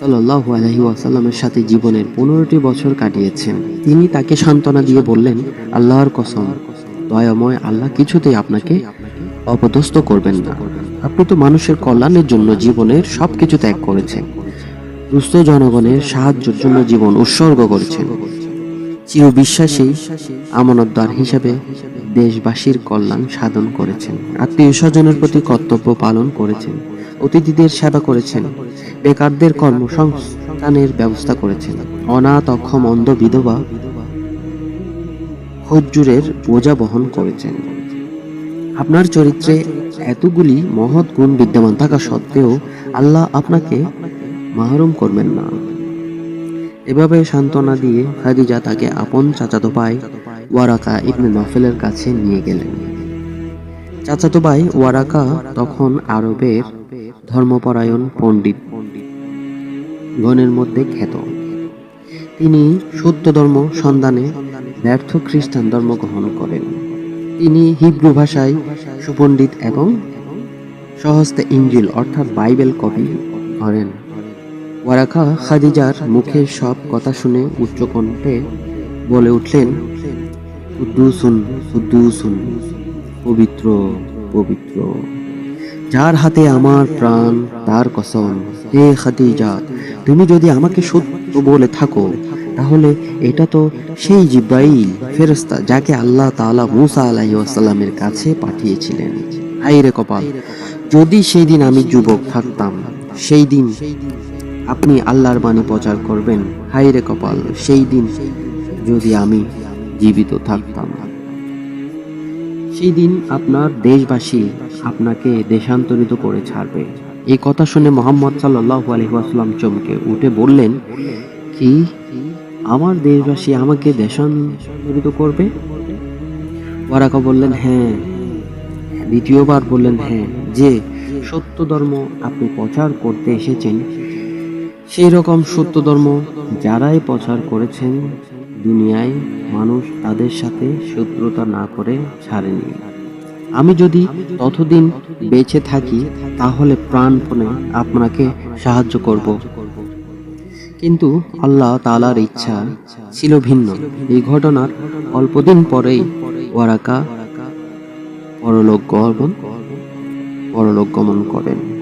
সাল্লাল্লাহু আলাইহি ওয়াসাল্লামের সাথে জীবনের পনেরোটি বছর কাটিয়েছেন। তিনি তাকে সান্ত্বনা দিয়ে বললেন, আল্লাহর কসম, দয়াময় আল্লাহ কিছুতেই আপনাকে অপদস্থ করবেন না। আপনি তো মানুষের কল্যাণের জন্য জীবনের সবকিছু ত্যাগ করেছেন। দুস্থ জনগণের সাহায্যের জন্য জীবন উৎসর্গ করেছেন। চির বিশ্বাসী আমানতদার হিসেবে দেশবাসীর কল্যাণ সাধন করেছেন। আত্মীয় স্বজনের প্রতি কর্তব্য পালন করেছেন। অতিথিদের সেবা করেছেন। বেকারদের কর্মসংস্থানের ব্যবস্থা করেছেন। অনাথ, অক্ষম, অন্ধ বিধবা হজ্জুরের বোঝা বহন করেছেন। আপনার চরিত্রে এতগুলি মহৎ গুণ বিদ্যমান থাকা সত্ত্বেও আল্লাহ আপনাকে মাহরুম করবেন না। এভাবে সান্ত্বনা দিয়ে খাদিজা তাকে আপন চাচাতো ভাই ওয়ারাকা ইবনে নফেলের কাছে নিয়ে গেলেন। চাচাতো ভাই ওয়ারাকা তখন আরবের ধর্মপরায়ণ পণ্ডিত। গণের মধ্যে খ্যাত। তিনি সত্য ধর্ম সন্ধানে ব্যর্থ খ্রিস্টান ধর্ম গ্রহণ করেন। তিনি হিব্রু ভাষায় সুপণ্ডিত এবং সহস্তে ইঞ্জিল অর্থাৎ বাইবেল কপি করেন ওয়ারাকা খাদিজার মুখে সব কথা শুনে উচ্চকণ্ঠে বলে উঠলেন পবিত্র পবিত্র। যার হাতে আমার প্রাণ, তার কসম। হে খাদিজা তুমি যদি আমাকে সত্য বলে থাকো, তাহলে এটা তো সেই জিব্রাইল ফেরেশতা যাকে আল্লাহ তাআলা মুসা আলাইহি ওয়াসাল্লামের কাছে পাঠিয়েছিলেন। হাই রে কপাল, যদি সেই দিন আমি যুবক থাকতাম সেই দিন আপনি আল্লাহর বাণী প্রচার করবেন হাই রে কপাল সেই দিন যদি আমি জীবিত থাকতাম। সেই দিন আপনার দেশবাসী আপনাকে দেশান্তরিত করে ছাড়বে। এই কথা শুনে মোহাম্মদ সাল্লাহ আলহিহাস্লাম চমকে উঠে বললেন, কি? আমার দেশবাসী আমাকে দেশান্তরিত করবে? ওয়ারাকা বললেন হ্যাঁ। দ্বিতীয়বার বললেন হ্যাঁ। যে সত্য ধর্ম আপনি প্রচার করতে এসেছেন, সেই রকম সত্য ধর্ম যারাই প্রচার করেছেন, দুনিয়ায় মানুষ তাদের সাথে শত্রুতা না করে ছাড়েনি। আমি যদি ততদিন বেঁচে থাকি, তাহলে প্রাণপণে আপনাকে সাহায্য করব। কিন্তু আল্লাহ তালার ইচ্ছা ছিল ভিন্ন। এই ঘটনার অল্পদিন পরেই ওয়ারাকা পরলোক গমন পরলোক গমন করেন।